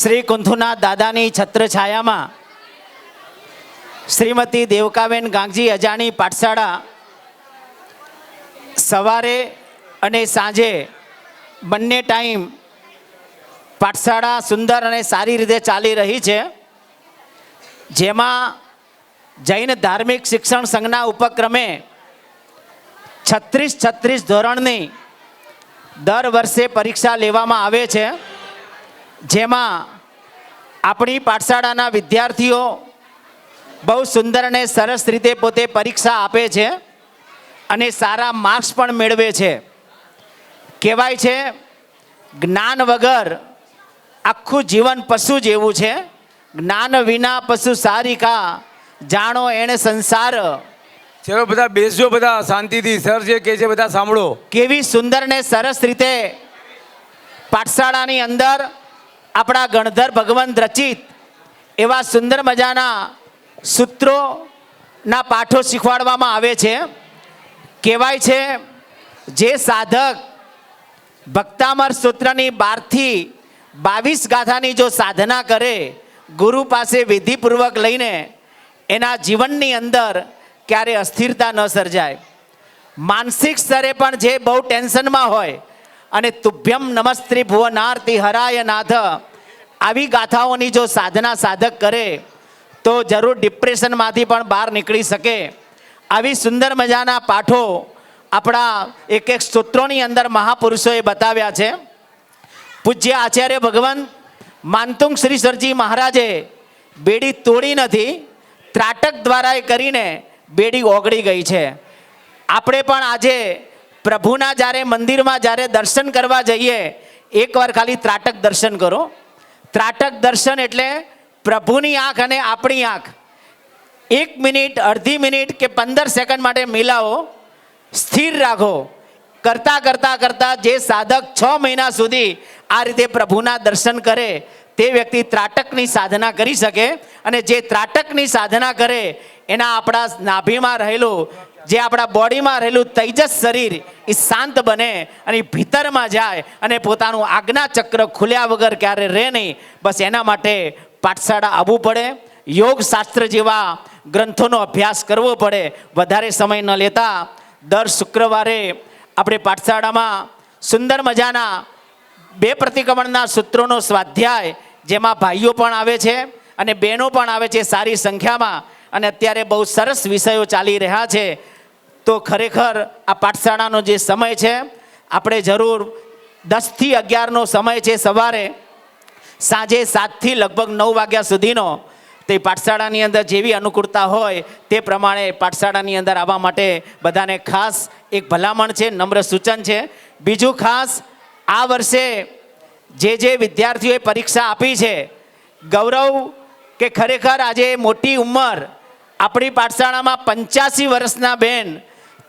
શ્રી કુંથુના દાદાની છત્રછાયામાં શ્રીમતી દેવકાબેન ગાંગજી અજાણી પાઠશાળા સવારે અને સાંજે બંને ટાઈમ પાઠશાળા સુંદર અને સારી રીતે ચાલી રહી છે. જેમાં જૈન ધાર્મિક શિક્ષણ સંઘના ઉપક્રમે છત્રીસ છત્રીસ ધોરણની દર વર્ષે પરીક્ષા લેવામાં આવે છે. જેમાં આપણી પાઠશાળાના વિદ્યાર્થીઓ બહુ સુંદર અને સરસ રીતે પોતે પરીક્ષા આપે છે અને સારા માર્ક્સ પણ મેળવે છે. કહેવાય છે જ્ઞાન વગર આખું જીવન પશુ જેવું છે. જ્ઞાન વિના પશુ સારિકા જાણો એણે સંસાર. ચલો બધા બેસજો બધા શાંતિથી. સર જે કહે છે બધા સાંભળો. કેવી સુંદર ને સરસ રીતે પાઠશાળાની અંદર આપણા ગણધર ભગવંત રચિત એવા સુંદર મજાના સૂત્રોના પાઠો શીખવાડવામાં આવે છે. કહેવાય છે, જે સાધક ભક્તામર સૂત્રની બારથી બાવીસ ગાથાની જો સાધના કરે, ગુરુ પાસે વિધિપૂર્વક લઈને એના જીવનની અંદર ક્યારે અસ્થિરતા ન સર્જાય. માનસિક સ્તરે પણ જે બહુ ટેન્શનમાં હોય અને તુભ્યમ નમસ્ત્રી ભુવનાર્તિ હરાય નાથ. આવી ગાથાઓની જો સાધના સાધક કરે, તો જરૂર ડિપ્રેશનમાંથી પણ બહાર નીકળી શકે. આવી સુંદર મજાના પાઠો આપણા એક એક સૂત્રોની અંદર મહાપુરુષોએ બતાવ્યા છે. પૂજ્ય આચાર્ય ભગવાન માનતુંગ શ્રી સરજી મહારાજે બેડી તોડી નથી, ત્રાટક દ્વારા એ કરીને બેડી ઓગળી ગઈ છે. આપણે પણ આજે પ્રભુના જ્યારે મંદિરમાં જ્યારે દર્શન કરવા જઈએ, એકવાર ખાલી ત્રાટક દર્શન કરો. ત્રાટક દર્શન એટલે પ્રભુની આંખ અને આપણી આંખ. એક મિનિટ, અડધી મિનિટ કે પંદર સેકન્ડ માટે મિલાવો, સ્થિર રાખો. કરતા કરતા કરતા જે સાધક છ મહિના સુધી આ રીતે પ્રભુના દર્શન કરે, તે વ્યક્તિ ત્રાટકની સાધના કરી શકે અને જે ત્રાટકની સાધના કરે, એના આપણા નાભીમાં રહેલું જે આપણા બોડીમાં રહેલું તૈજસ શરીર એ શાંત બને અને ભીતરમાં જાય અને પોતાનું આજ્ઞા ચક્ર ખુલ્યા વગર ક્યારે રહે નહીં, બસ એના માટે પાઠશાળા આવવું પડે. યોગ શાસ્ત્ર જેવા ગ્રંથોનો અભ્યાસ કરવો પડે. વધારે સમય ન લેતા દર શુક્રવારે આપણે પાઠશાળામાં સુંદર મજાના બે પ્રતિક્રમણના સૂત્રોનો સ્વાધ્યાય, જેમાં ભાઈઓ પણ આવે છે અને બહેનો પણ આવે છે સારી સંખ્યામાં. અને અત્યારે બહુ સરસ વિષયો ચાલી રહ્યા છે. તો ખરેખર આ પાઠશાળાનો જે સમય છે, આપણે જરૂર દસથી અગિયારનો સમય છે સવારે. સાંજે સાતથી લગભગ નવ વાગ્યા સુધીનો તે પાઠશાળાની અંદર જેવી અનુકૂળતા હોય તે પ્રમાણે પાઠશાળાની અંદર આવવા માટે બધાને ખાસ એક ભલામણ છે, નમ્ર સૂચન છે. બીજું ખાસ, આ વર્ષે જે જે વિદ્યાર્થીઓએ પરીક્ષા આપી છે, ગૌરવ કે ખરેખર આજે મોટી ઉંમર આપણી પાઠશાળામાં પંચ્યાસી વર્ષના બેન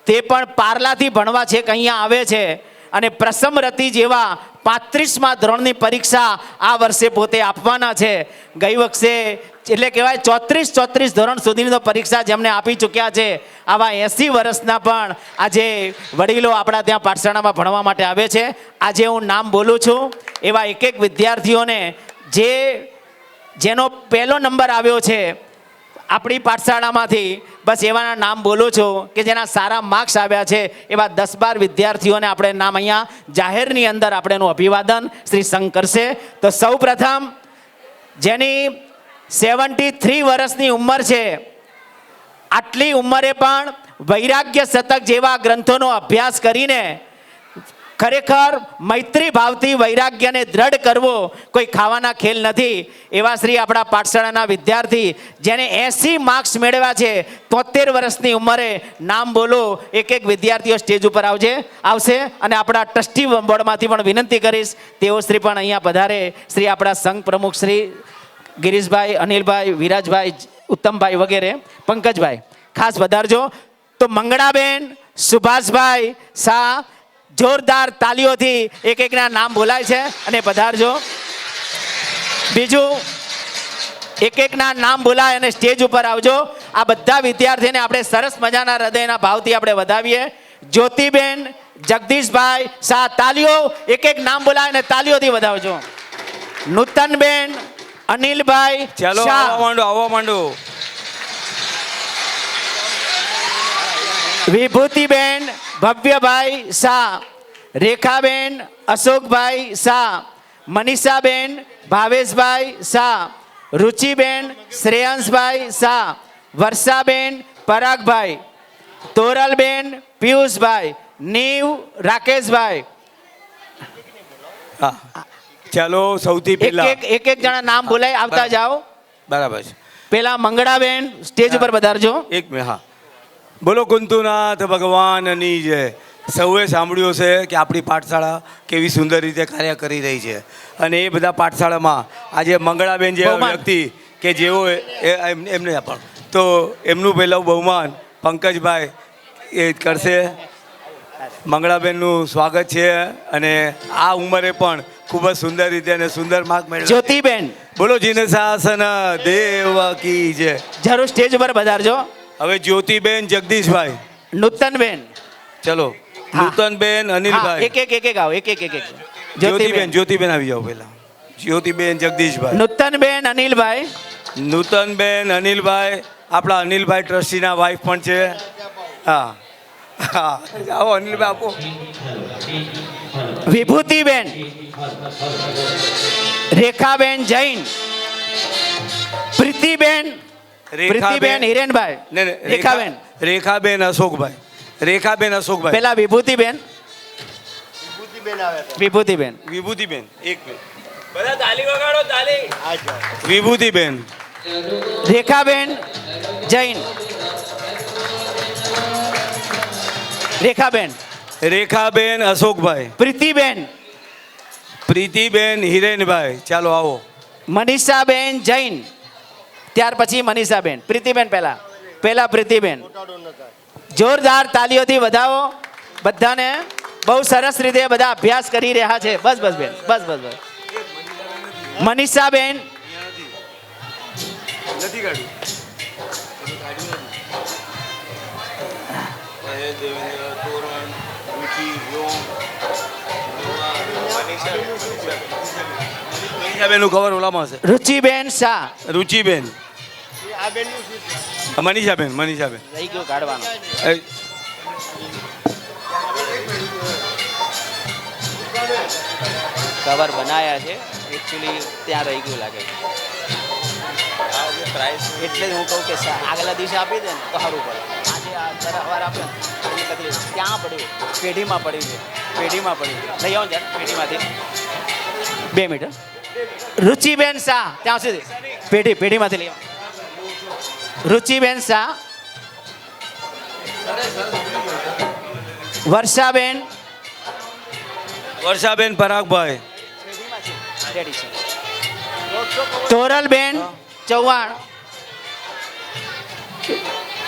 તે પણ પારલાથી ભણવા છે અહીંયા આવે છે. અને પ્રસમરતી જેવા પાંત્રીસમાં ધોરણની પરીક્ષા આ વર્ષે પોતે આપવાના છે. ગઈ વખતે એટલે કહેવાય ચોત્રીસ ચોત્રીસ ધોરણ સુધીની પરીક્ષા જેમને આપી ચૂક્યા છે. આવા એંસી વર્ષના પણ આજે વડીલો આપણા ત્યાં પાઠશાળામાં ભણવા માટે આવે છે. આજે હું નામ બોલું છું. એવા એક એક વિદ્યાર્થીઓને જે, જેનો પહેલો નંબર આવ્યો છે આપણી પાઠશાળામાંથી બસ એવાના નામ બોલું છું કે જેના સારા માર્ક્સ આવ્યા છે એવા દસ બાર વિદ્યાર્થીઓને આપણે નામ અહીંયા જાહેરની અંદર આપણે એનું અભિવાદન શ્રી સંઘ કરશે. તો સૌ પ્રથમ, જેની સેવન્ટી થ્રી વર્ષની ઉંમર છે, આટલી ઉંમરે પણ વૈરાગ્ય શતક જેવા ગ્રંથોનો અભ્યાસ કરીને ખરેખર મૈત્રી ભાવથી વૈરાગ્યને દ્રઢ કરવો કોઈ ખાવાના ખેલ નથી. એવા શ્રી આપણા પાઠશાળાના વિદ્યાર્થી જેને એસી માર્ક્સ મેળવ્યા છે, તોતેર વર્ષની ઉંમરે નામ બોલો, એક એક વિદ્યાર્થીઓ સ્ટેજ ઉપર આવજે, આવશે અને આપણા ટ્રસ્ટી બોર્ડમાંથી પણ વિનંતી કરીશ. તેઓ શ્રી પણ અહીંયા પધારે. શ્રી આપણા સંઘ પ્રમુખ શ્રી ગિરીશભાઈ, અનિલભાઈ, વિરાજભાઈ, ઉત્તમભાઈ વગેરે, પંકજભાઈ. ખાસ વધારજો તો મંગળાબેન, સુભાષભાઈ શાહ જોરદાર તાલીઓથી એક એકના નામ બોલાય છે અને પધારજો. બીજું એક એકના નામ બોલાય અને સ્ટેજ ઉપર આવજો. આ બધા વિદ્યાર્થીને આપણે સરસ મજાના હૃદયના ભાવથી આપણે વધાવીએ. જ્યોતિબેન જગદીશભાઈ શાહ તાલીઓ એક એક નામ બોલાય અને તાલીઓથી વધાવજો. નૂતનબેન અનિલભાઈ ચલો આવો માંડો આવો માંડો. વિભૂતિબેન ભવ્યભાઈ શાહ રેખાબેન અશોકભાઈ શાહ મનીષાબેન ભાવેશભાઈ શાહ રુચિબેન શ્રેયાંશભાઈ શાહ વર્ષાબેન પરાગભાઈ તોરલબેન પિયુષભાઈ નીવ રાકેશભાઈ. ચાલો સૌથી પહેલા એક એક એક જણા નામ બોલાય આવતા જાઓ. બરાબર છે. પેલા મંગળાબેન સ્ટેજ ઉપર પધારજો. એક હા. બોલો કુંતુનાથ ભગવાનની જય સૌએ સાંભળ્યું છે કે આપણી પાઠશાળા કેવી સુંદર રીતે કાર્ય કરી રહી છે. અને એ બધા પાઠશાળામાં આજે મંગળાબેન જે વ્યક્તિ કે જેઓ એમને પણ. તો એમનું પહેલાં બહુમાન પંકજભાઈ એ કરશે. મંગળાબેનનું સ્વાગત છે અને આ ઉંમરે પણ ખૂબ જ સુંદર રીતે અને સુંદર માર્ક મેળવ્યો જ્યોતિબેન. બોલો જીને શાસન દેવ કી જય. જરૂર સ્ટેજ પર પધારજો. હવે જ્યોતિબેન જગદીશભાઈ. નૂતનબેન. ચલો નૂતનબેન અનિલભાઈ. એક એક એક એક આવો એક એક એક એક. જ્યોતિબેન જ્યોતિબેન. આવી જાઓ પહેલા. જ્યોતિબેન જગદીશભાઈ. નૂતનબેન અનિલભાઈ. નૂતનબેન અનિલભાઈ. આપણા અનિલભાઈ ટ્રસ્ટીના વાઇફ પણ છે. હા. હા. આવો અનિલભાઈ આપો. વિભૂતિબેન. રેખાબેન જૈન. પ્રીતિબેન પ્રીતિબેન હિરેનભાઈ રેખાબેન. રેખાબેન અશોકભાઈ. રેખાબેન અશોકભાઈ. પેલા વિભૂતિબેન. વિભૂતિબેન વિભૂતિબેન. એક મિનિટ. બધા તાલી વગાડો તાલી. વિભૂતિબેન. રેખાબેન જૈન. રેખાબેન. રેખાબેન અશોકભાઈ. પ્રીતિબેન. પ્રીતિબેન હિરેનભાઈ. ચાલો આવો. મનીષાબેન જૈન. ત્યાર પછી મનીષાબેન, પ્રીતિબેન પહેલા. પહેલા પ્રીતિબેન. જોરદાર તાલીઓથી વધાવો. બધાને બહુ સરસ રીતે બધા અભ્યાસ કરી રહ્યા છે. બસ બસ, બેન. બસ બસ બસ. મનીષાબેન. નથી મનીષાબેનનું કવર ઓલામાં હશે. રુચિબેન શાહ. રુચિબેન. મનીષાબેન મનીષાબેન. રહી ગયું કાઢવાનું કવર બનાયા છે. એકચ્યુઅલી ત્યાં રહી ગયું લાગે. એટલે જ હું કહું કે સા- આગલા દિવસે આપી દે ને તો સારું પડે. આજે આ સવાર આપે ને કદી ક્યાં પડ્યું પેઢીમાં પડ્યું છે. પેઢીમાં પડ્યું છે. લઈ આવો ને પેઢીમાંથી. બે મિનિટ હો. રુચિબેન શાહ ત્યાં સુધી પેઢી પેઢીમાંથી લઈ આવો રુચિબેન શાહ વર્ષાબેન વર્ષાબેન પરાગભાઈ રેડી છે તોરલબેન ચૌહાણ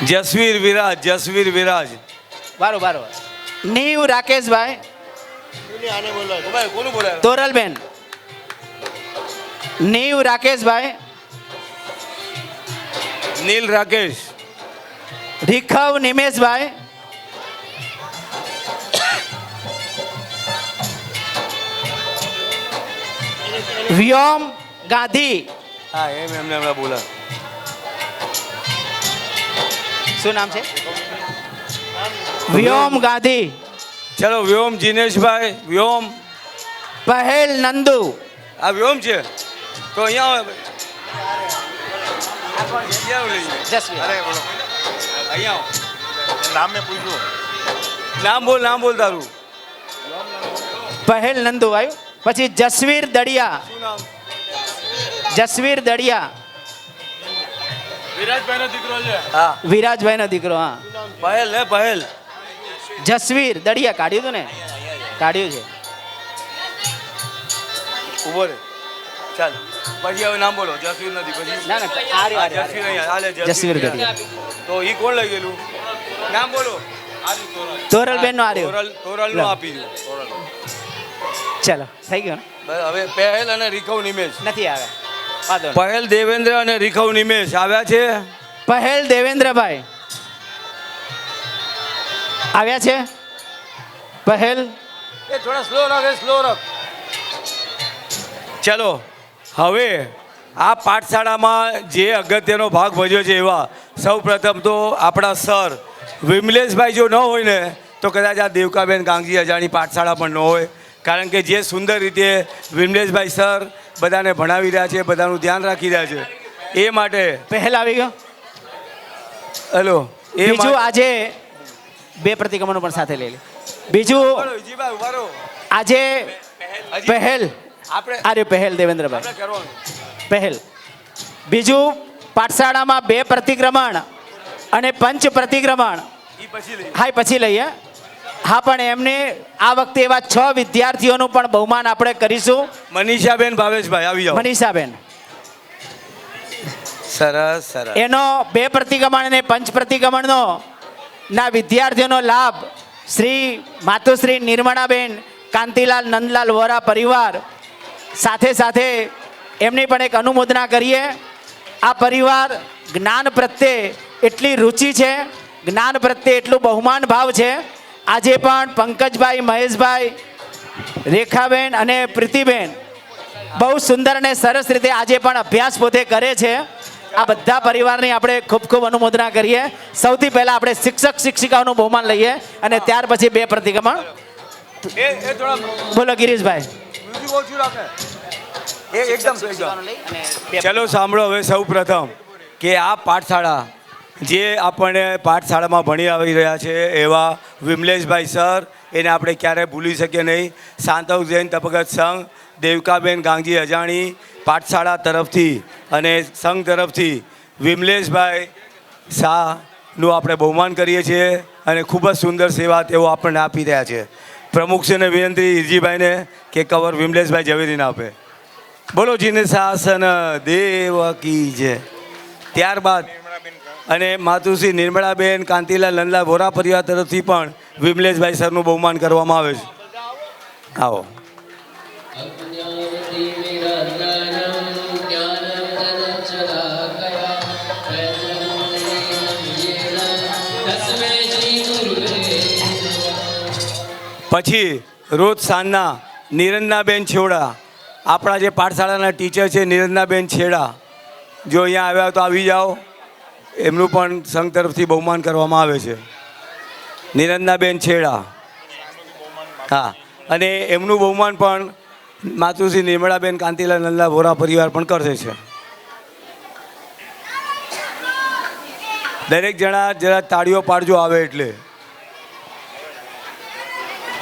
જસવીર વિરાજ જસવીર વિરાજ બારો બારો નીવ રાકેશભાઈ કોનું બોલાય તોરલબેન નીવ રાકેશભાઈ નીલ રાકેશ રીખવ નિમેશભાઈ વ્યોમ ગાંધી હા એમ એમને હમણાં બોલા. શું નામ છે? વ્યોમ ગાંધી ચલો વ્યોમ જીનેશભાઈ વ્યોમ પહેલ નંદુ આ વ્યોમ છે? તો અહીંયા આવો. અહીંયા. નામ મેં પૂછ્યું નામ બોલ નામ બોલ તારું. પહેલ નંદુ આવ્યું પછી જસવીર દડિયા. જસવીર દડિયા. વિરાજભાઈનો દીકરો છે. હા. વિરાજભાઈનો દીકરો હા. પહેલ હે પહેલ. જસવીર દડિયા કાઢ્યું હતું ને? કાઢ્યું છે. ઊભો રે. ચાલ. પછી હવે નામ બોલો જસવીર નથી પછી ના ના આ રહ્યો, જસવીર અહીંયા હાલે જસવીર ગઢિયા તો ઈ કોણ લઈ ગયેલું? નામ બોલો. તોરલબેન નો આર્યો. તોરલ તોરલ નો આપી દઉં તોરલ. ચલો થઈ ગયો ને? હવે પહેલ અને રિકવ નિમેશ. નથી આવે. પહેલ દેવેન્દ્ર અને રિકવ નિમેશ. આવ્યા છે? પહેલ દેવેન્દ્રભાઈ. આવ્યા છે? પહેલ? એ થોડા સ્લો રાખ સ્લો રાખ. ચલો. હવે આ પાઠશાળામાં જે અગત્યનો ભાગ ભજ્યો છે એવા સૌ પ્રથમ તો આપણા સર વિમલેશભાઈ જો ન હોય ને તો કદાચ આ દેવકાબેન ગાંગજી અજાણી પાઠશાળા પણ ન હોય. કારણ કે જે સુંદર રીતે વિમલેશભાઈ સર બધાને ભણાવી રહ્યા છે બધાનું ધ્યાન રાખી રહ્યા છે. એ માટે પહેલ આવી ગયો. હેલો એ બીજું આજે બે પ્રતિક્રમણો પણ સાથે લઈ લે. બીજું. આજે પહેલ. આપણે આ રહ્યું પહેલ દેવેન્દ્રભાઈ. પહેલ. બીજું પાઠશાળામાં બે પ્રતિક્રમણ અને પંચ પ્રતિક્રમણ. ઈ પછી લઈએ. હા પછી લઈએ. હા પણ એમને આ વખતે એવા છ વિદ્યાર્થીઓનું પણ બહુમાન આપણે કરીશું. મનીષાબેન ભાવેશભાઈ આવી જાઓ. મનીષાબેન. સરસ સરસ. એનો બે પ્રતિક્રમણ અને પંચ પ્રતિક્રમણનો ના વિદ્યાર્થીઓનો લાભ શ્રી માતુશ્રી નિર્મળાબેન કાંતિલાલ નંદલાલ વોરા પરિવાર સાથે સાથે એમની પણ એક અનુમોદના કરીએ. આ પરિવાર જ્ઞાન પ્રત્યે એટલી રુચિ છે જ્ઞાન પ્રત્યે એટલું બહુમાન ભાવ છે. આજે પણ પંકજભાઈ મહેશભાઈ રેખાબેન અને પ્રીતિબેન બહુ સુંદર અને સરસ રીતે આજે પણ અભ્યાસ પોતે કરે છે. આ બધા પરિવારની આપણે ખૂબ ખૂબ અનુમોદના કરીએ. સૌથી પહેલાં આપણે શિક્ષક શિક્ષિકાઓનું બહુમાન લઈએ અને ત્યાર પછી બે પ્રતિક્રમણ. બોલો ગિરીશભાઈ. મ્યુઝિક ઓછું રાખે. એ એકદમ એકદમ. ચલો સાંભળો હવે સૌ પ્રથમ કે આ પાઠશાળા જે આપણને પાઠશાળામાં ભણી આવી રહ્યા છે એવા વિમલેશભાઈ સર એને આપણે ક્યારેય ભૂલી શકીએ નહીં. સાંતવ જૈન તપગત સંઘ દેવકાબેન ગાંગજી અજાણી પાઠશાળા તરફથી અને સંઘ તરફથી વિમલેશભાઈ શાહનું આપણે બહુમાન કરીએ છીએ અને ખૂબ જ સુંદર સેવા તેઓ આપણને આપી રહ્યા છે. પ્રમુખશ્રીને વિનંતી ઈરજીભાઈને કે કવર વિમલેશભાઈ ઝવેરીને આપે. બોલો જીને શાસન દેવ કી છે ત્યારબાદ અને માતુશ્રી નિર્મળાબેન, કાંતિલાલ નંદલાલ વોરા પરિવાર તરફથી પણ વિમલેશભાઈ સરનું બહુમાન કરવામાં આવે છે. આવો. પછી રોજ સાંજના નિરંજનાબેન છેવડા, આપણા જે પાઠશાળાના ટીચર છે નિરંજનાબેન છેડા, જો અહીંયા આવ્યા તો આવી જાઓ. એમનું પણ સંઘ તરફથી બહુમાન કરવામાં આવે છે. નિરંજનાબેન છેડા. હા, અને એમનું બહુમાન પણ માતુશ્રી નિર્મળાબેન કાંતિલાલ નંદા વોરા પરિવાર પણ કરશે છે. દરેક જણા જરા તાળીઓ પાડજો આવે એટલે.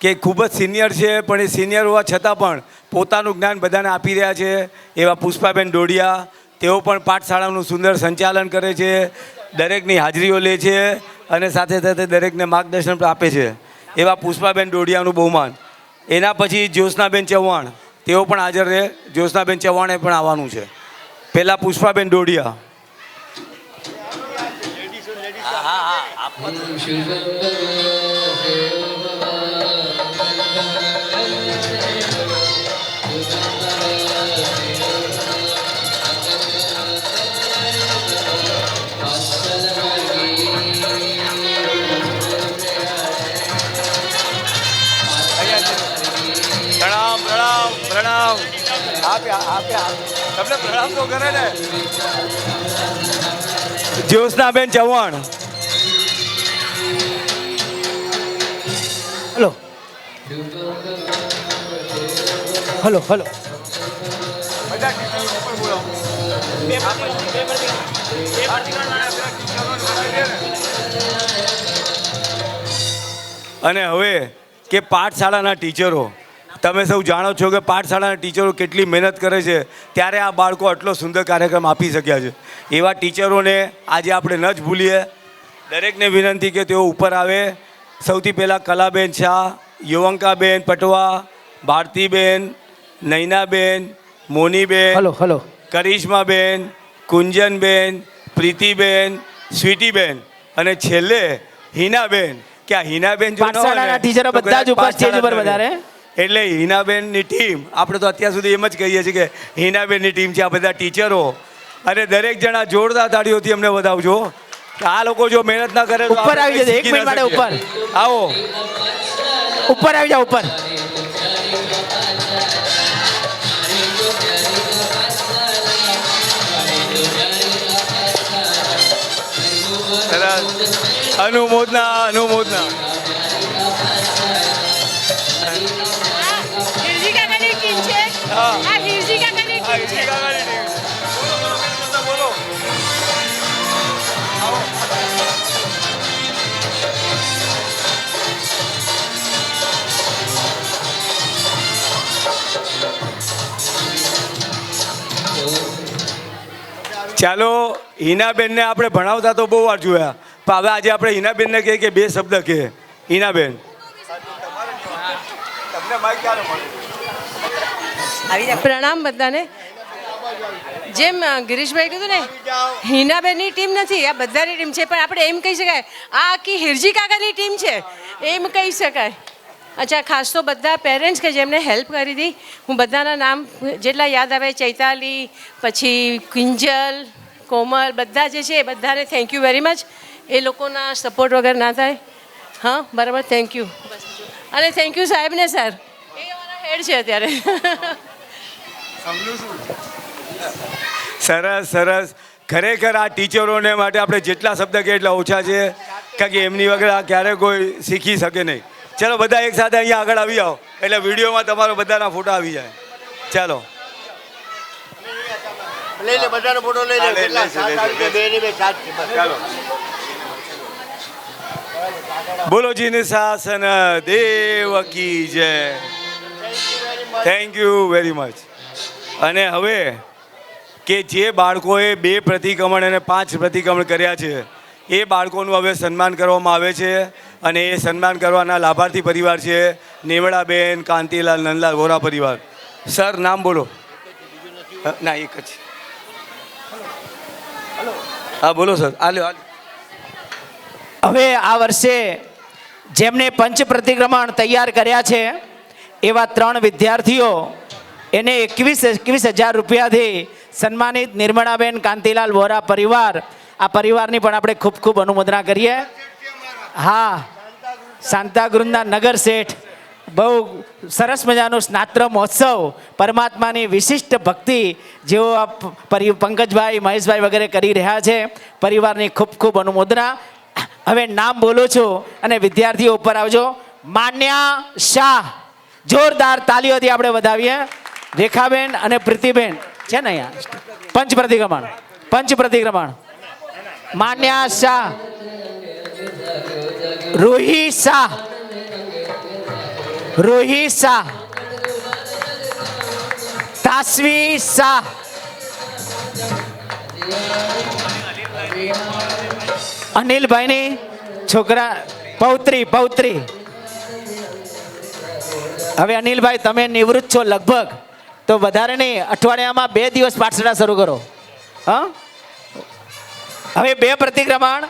કે ખૂબ જ સિનિયર છે પણ એ સિનિયર હોવા છતાં પણ પોતાનું જ્ઞાન બધાને આપી રહ્યા છે. એવા પુષ્પાબેન ડોડિયા તેઓ પણ પાઠશાળાનું સુંદર સંચાલન કરે છે દરેકની હાજરીઓ લે છે અને સાથે સાથે દરેકને માર્ગદર્શન પણ આપે છે. એવા પુષ્પાબેન ડોડિયાનું બહુમાન. એના પછી જ્યોત્સનાબેન ચૌહાણ તેઓ પણ હાજર રહે. જ્યોત્સનાબેન ચૌહાણે પણ આવવાનું છે. પહેલાં પુષ્પાબેન ડોડિયા. પ્રણામ આપ્યા આપ્યા તમને પ્રણામ તો કરે ને? Jyotsnaben Chauhan. Hello. Hello hello. અને હવે કે પાઠશાળાના ટીચરો તમે સૌ જાણો છો કે પાઠશાળાના ટીચરો કેટલી મહેનત કરે છે ત્યારે આ બાળકો આટલો સુંદર કાર્યક્રમ આપી શક્યા છે. એવા ટીચરોને આજે આપણે ન જ ભૂલીએ. દરેકને વિનંતી કે તેઓ ઉપર આવે. સૌથી પહેલાં કલાબેન શાહ યુવંકાબેન પટવા ભારતીબેન નૈનાબેન મોનીબેન હલો હલો કરિશ્માબેન કુંજનબેન પ્રીતિબેન સ્વીટીબેન અને છેલ્લે હિનાબેન. કે આ હિનાબેન ટીચરો બધા જ ઉપર સ્ટેજ ઉપર વધારે. એટલે હિનાબેનની ટીમ આપણે તો અત્યાર સુધી એમ જ કહીએ છીએ કે હિનાબેનની ટીમ છે આ બધા ટીચરો. અને દરેક જણા જોરદાર તાળીઓથી અમને વધાવજો. આ લોકો જો મહેનત ના કરે તો ઉપર આવી જજો, એક મિનિટ માટે ઉપર. આવો. ઉપર આવી જાઓ ઉપર. અનુમોદના અનુમોદના. ચાલો હિનાબેનને આપણે ભણાવતા તો બહુ વાર જોયા પણ હવે આજે આપણે હિનાબેનને કહીએ કે બે શબ્દ કહે. હિનાબેન. પ્રણામ બધાને. જેમ ગિરીશભાઈ કીધું ને, હિનાબેનની ટીમ નથી, આ બધાની ટીમ છે, પણ આપણે એમ કહી શકાય, આ આખી હિરજી કાકાની ટીમ છે, એમ કહી શકાય. અચ્છા, ખાસ તો બધા પેરેન્ટ્સ કે જેમને હેલ્પ કરી હતી, હું બધાના નામ જેટલા યાદ આવે, ચૈતાલી, પછી કિંજલ, કોમલ, બધા જે છે, એ બધાને થેન્ક યુ વેરી મચ એ લોકોના સપોર્ટ વગર ના થાય. હા, બરાબર થેન્ક યુ અને થેન્ક યુ સાહેબને સર એ અમારા હેડ છે અત્યારે. સરસ સરસ. ખરેખર આ ટીચરોને માટે આપણે જેટલા શબ્દ કે એટલા ઓછા છે. કારણ કે એમની વગર આ ક્યારે કોઈ શીખી શકે નહીં. ચાલો બધા એક સાથે અહીંયા આગળ આવી આવો એટલે વિડીયોમાં તમારો બધાના ફોટા આવી જાય. ચાલો. લઈ લે બધાનો ફોટો લઈ લે. કેટલા? સાત આવી બે ની બે સાત ચાલો. બોલો જીને શાસન દેવ કી જય. થેન્ક યુ વેરી મચ અને હવે કે જે બાળકોએ બે પ્રતિક્રમણ અને પાંચ પ્રતિક્રમણ કર્યા છે, એ બાળકોનું હવે સન્માન કરવામાં આવે છે અને એ સન્માન કરવાના લાભાર્થી પરિવાર છે નેવડાબેન, કાંતિલાલ, નંદલાલ વોરા પરિવાર. સર, નામ બોલો. ના, એક જ. હા, બોલો સર. હાલો. હવે આ વર્ષે જેમને પંચ પ્રતિક્રમણ તૈયાર કર્યા છે, એવા ત્રણ વિદ્યાર્થીઓ એને એકવીસ એકવીસ હજાર રૂપિયાથી સન્માનિત નિર્મળાબેન કાંતિલાલ વોરા પરિવાર. આ પરિવારની પણ આપણે ખૂબ ખૂબ અનુમોદના કરીએ. હા, શાંતાગૃહના નગર શેઠ. બહુ સરસ મજાનો સ્નાત્ર મહોત્સવ. પરમાત્માની વિશિષ્ટ ભક્તિ જેઓ આ પરી, પંકજભાઈ, મહેશભાઈ વગેરે કરી રહ્યા છે. પરિવારની ખૂબ ખૂબ અનુમોદના. હવે નામ બોલો છો અને વિદ્યાર્થીઓ ઉપર આવજો. માન્યા શાહ. જોરદાર તાલીઓથી આપણે વધાવીએ. રેખાબેન અને પ્રીતિબેન. છે ને અહીંયા? પંચ પ્રતિક્રમણ પંચ પ્રતિક્રમણ. માન્યા શાહ. રૂહી શાહ. રૂહી શાહ. તાસવી શાહ. અનિલભાઈની છોકરા, પૌત્રી પૌત્રી. હવે અનિલભાઈ, તમે નિવૃત્ત છો લગભગ. તો વધારે નહીં, અઠવાડિયામાં બે દિવસ પાઠશાળા શરૂ કરો. હા? હવે બે પ્રતિક્રમણ.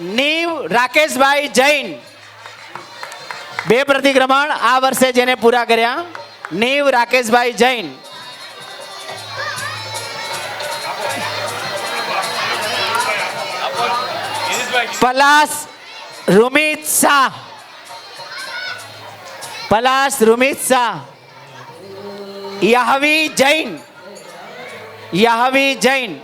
નીવ રાકેશભાઈ જૈન. બે પ્રતિક્રમણ, આ વર્ષે જેને પૂરા કર્યા, નીવ રાકેશભાઈ જૈન. પલાસ રૂમિત શાહ. પલાસ રૂમિત શાહ. યાહવી જૈન. યહવી જૈન.